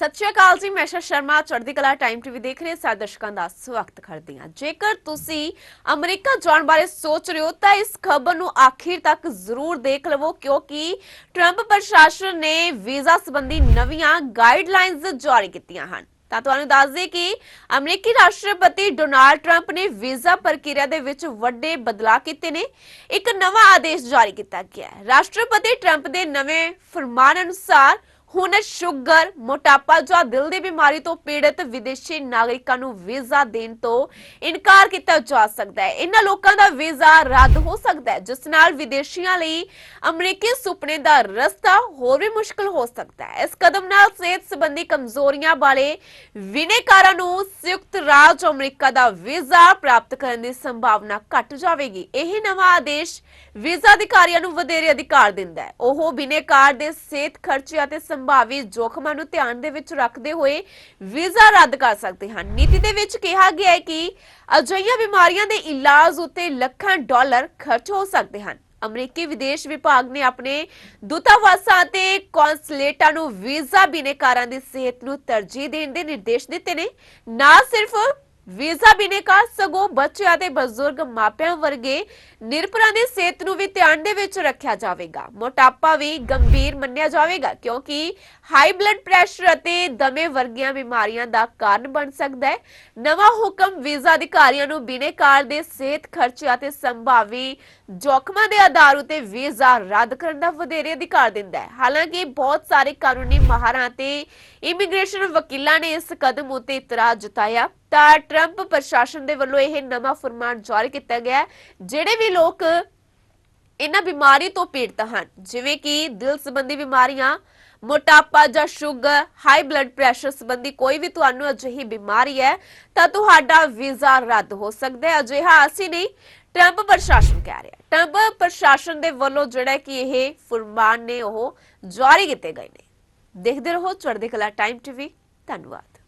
ਸਤਿ ਸ਼੍ਰੀ ਅਕਾਲ ਜੀ, ਮੈਂ ਸ਼ਾ ਸ਼ਰਮਾ, ਚੜ੍ਹਦੀ ਕਲਾ ਟਾਈਮ ਟੀਵੀ ਦੇਖ ਰਹੇ ਸਾਰੇ ਦਰਸ਼ਕਾਂ ਦਾ ਸਵਾਗਤ ਕਰਦੀ ਹਾਂ। ਜੇਕਰ ਤੁਸੀਂ ਅਮਰੀਕਾ ਜਾਣ ਬਾਰੇ ਸੋਚ ਰਹੇ ਹੋ, ਤਾਂ ਇਸ ਖਬਰ ਨੂੰ ਆਖਿਰ ਤੱਕ ਜ਼ਰੂਰ ਦੇਖ ਲਵੋ, ਕਿਉਂਕਿ ਟਰੰਪ ਪ੍ਰਸ਼ਾਸਨ ਨੇ ਵੀਜ਼ਾ ਸੰਬੰਧੀ ਨਵੀਆਂ ਗਾਈਡਲਾਈਨਸ ਜਾਰੀ ਕੀਤੀਆਂ ਹਨ। ਤਾਂ ਤੁਹਾਨੂੰ ਦੱਸ ਦਈਏ ਕਿ ਅਮਰੀਕੀ ਰਾਸ਼ਟਰਪਤੀ ਡੋਨਾਲਡ ਟਰੰਪ ਨੇ ਵੀਜ਼ਾ ਪ੍ਰਕਿਰਿਆ ਦੇ ਵਿੱਚ ਵੱਡੇ ਬਦਲਾਅ ਕੀਤੇ ਨੇ। ਇੱਕ ਨਵਾਂ ਆਦੇਸ਼ ਜਾਰੀ ਕੀਤਾ ਗਿਆ ਹੈ। ਰਾਸ਼ਟਰਪਤੀ ਟਰੰਪ ਦੇ ਨਵੇਂ ਫਰਮਾਨ ਅਨੁਸਾਰ ਹੁਣ ਸ਼ੂਗਰ, ਮੋਟਾਪਾ ਜਾਂ ਦਿਲ ਦੀ ਬਿਮਾਰੀ ਤੋਂ ਪੀੜਤ ਵਿਦੇਸ਼ੀ ਨਾਗਰਿਕਾਂ ਨੂੰ ਵੀਜ਼ਾ ਦੇਣ ਤੋਂ ਇਨਕਾਰ ਕੀਤਾ ਜਾ ਸਕਦਾ ਹੈ। ਇਹਨਾਂ ਲੋਕਾਂ ਦਾ ਵੀਜ਼ਾ ਰੱਦ ਹੋ ਸਕਦਾ ਹੈ, ਜਿਸ ਨਾਲ ਵਿਦੇਸ਼ੀਆਂ ਲਈ ਅਮਰੀਕੀ ਸੁਪਨੇ ਦਾ ਰਸਤਾ ਹੋਰ ਵੀ ਮੁਸ਼ਕਲ ਹੋ ਸਕਦਾ ਹੈ। ਇਸ ਕਦਮ ਨਾਲ ਸਿਹਤ ਸੰਬੰਧੀ ਕਮਜ਼ੋਰੀਆਂ ਵਾਲੇ ਵਿਨੇਕਾਰਾਂ ਨੂੰ ਸੰਯੁਕਤ ਰਾਜ ਅਮਰੀਕਾ ਦਾ ਵੀਜ਼ਾ ਪ੍ਰਾਪਤ ਕਰਨ ਦੀ ਸੰਭਾਵਨਾ ਘਟ ਜਾਵੇਗੀ। ਇਹ ਨਵਾਂ ਆਦੇਸ਼ ਵੀਜ਼ਾ ਅਧਿਕਾਰੀਆਂ ਨੂੰ ਵਧੇਰੇ ਅਧਿਕਾਰ ਦਿੰਦਾ ਹੈ। ਉਹ ਬਿਨੇਕਾਰ ਦੇ ਸਿਹਤ ਖਰਚੇ ਅਤੇ ਸੰਭਾਵੀ ਜੋਖਮਾਂ ਨੂੰ ਧਿਆਨ ਦੇ ਵਿੱਚ ਰੱਖਦੇ ਹੋਏ ਵੀਜ਼ਾ ਰੱਦ ਕਰ ਸਕਦੇ ਹਨ। ਨੀਤੀ ਦੇ ਵਿੱਚ ਕਿਹਾ ਗਿਆ ਹੈ ਕਿ ਅਜਿਹੀਆਂ ਬਿਮਾਰੀਆਂ ਦੇ ਇਲਾਜ ਉੱਤੇ ਲੱਖਾਂ ਡਾਲਰ ਖਰਚ ਹੋ ਸਕਦੇ ਹਨ। ਅਮਰੀਕੀ ਵਿਦੇਸ਼ ਵਿਭਾਗ ਨੇ ਆਪਣੇ ਦੂਤਾਵਾਸਾਂ ਅਤੇ ਕੌਂਸਲੇਟਾਂ ਨੂੰ ਵੀਜ਼ਾ ਬਿਨੇਕਾਰਾਂ ਦੀ ਸਿਹਤ ਨੂੰ ਤਰਜੀਹ ਦੇਣ ਦੇ ਨਿਰਦੇਸ਼ ਦਿੱਤੇ ਨੇ। ਨਾ ਸਿਰਫ ਵੀਜ਼ਾ ਬਿਨੇਕਾਰ ਸਗੋਂ ਬੱਚਿਆਂ ਅਤੇ ਬਜ਼ੁਰਗ ਮਾਪਿਆਂ ਵਰਗੇ ਨਿਰਭਰਾਂ ਦੀ ਸਿਹਤ ਨੂੰ ਵੀ ਧਿਆਨ ਦੇ ਵਿੱਚ ਰੱਖਿਆ ਜਾਵੇਗਾ। ਮੋਟਾਪਾ ਵੀ ਗੰਭੀਰ ਮੰਨਿਆ ਜਾਵੇਗਾ ਕਿਉਂਕਿ ਹਾਈ ਬਲੱਡ ਪ੍ਰੈਸ਼ਰ ਅਤੇ ਦਮੇ ਵਰਗੀਆਂ ਬਿਮਾਰੀਆਂ ਦਾ ਕਾਰਨ ਬਣ ਸਕਦਾ ਹੈ। ਨਵਾਂ ਹੁਕਮ ਵੀਜ਼ਾ ਅਧਿਕਾਰੀਆਂ ਨੂੰ ਬਿਨੇਕਾਰ ਦੇ ਸਿਹਤ ਖਰਚੇ ਅਤੇ ਸੰਭਾਵੀ ਜੋਖਮਾਂ ਦੇ ਆਧਾਰ ਉਤੇ ਵੀਜ਼ਾ ਰੱਦ ਕਰਨ ਦਾ ਵਧੇਰੇ ਅਧਿਕਾਰ ਦਿੰਦਾ ਹੈ। ਹਾਲਾਂਕਿ ਬਹੁਤ ਸਾਰੇ ਕਾਨੂੰਨੀ ਮਾਹਰਾਂ ਤੇ ਇਮੀਗ੍ਰੇਸ਼ਨ ਵਕੀਲਾਂ ਨੇ ਇਸ ਕਦਮ ਉਤੇ ਇਤਰਾਜ਼ ਜਤਾਇਆ। ਤਾਂ ਟਰੰਪ ਪ੍ਰਸ਼ਾਸਨ ਦੇ ਵੱਲੋਂ ਇਹ ਨਵਾਂ ਫਰਮਾਨ ਜਾਰੀ ਕੀਤਾ ਗਿਆ ਜਿਹੜੇ ਵੀ ਲੋਕ ਇਹਨਾਂ ਬਿਮਾਰੀ ਤੋਂ ਪੀੜਤ ਹਨ, ਜਿਵੇਂ ਕਿ ਦਿਲ ਸੰਬੰਧੀ ਬਿਮਾਰੀਆਂ, ਮੋਟਾਪਾ ਜਾਂ ਸ਼ੂਗਰ ਹਾਈ ਬਲੱਡ ਪ੍ਰੈਸ਼ਰ ਸੰਬੰਧੀ ਕੋਈ ਵੀ ਤੁਹਾਨੂੰ ਅਜਿਹੀ ਬਿਮਾਰੀ ਹੈ, ਤਾਂ ਤੁਹਾਡਾ ਵੀਜ਼ਾ ਰੱਦ ਹੋ ਸਕਦਾ ਹੈ। ਅਜਿਹਾ ਅਸੀਂ ਨਹੀਂ ਟਰੰਪ ਪ੍ਰਸ਼ਾਸਨ ਕਹਿ ਰਿਹਾ ਟਰੰਪ ਪ੍ਰਸ਼ਾਸਨ ਦੇ ਵੱਲੋਂ ਜਿਹੜਾ ਕਿ ਇਹ ਫਰਮਾਨ ਨੇ ਉਹ ਜਾਰੀ ਕੀਤੇ ਗਏ ਨੇ। ਦੇਖਦੇ ਰਹੋ ਚੜ੍ਹਦੀ ਕਲਾ ਟਾਈਮ ਟੀਵੀ, ਧੰਨਵਾਦ।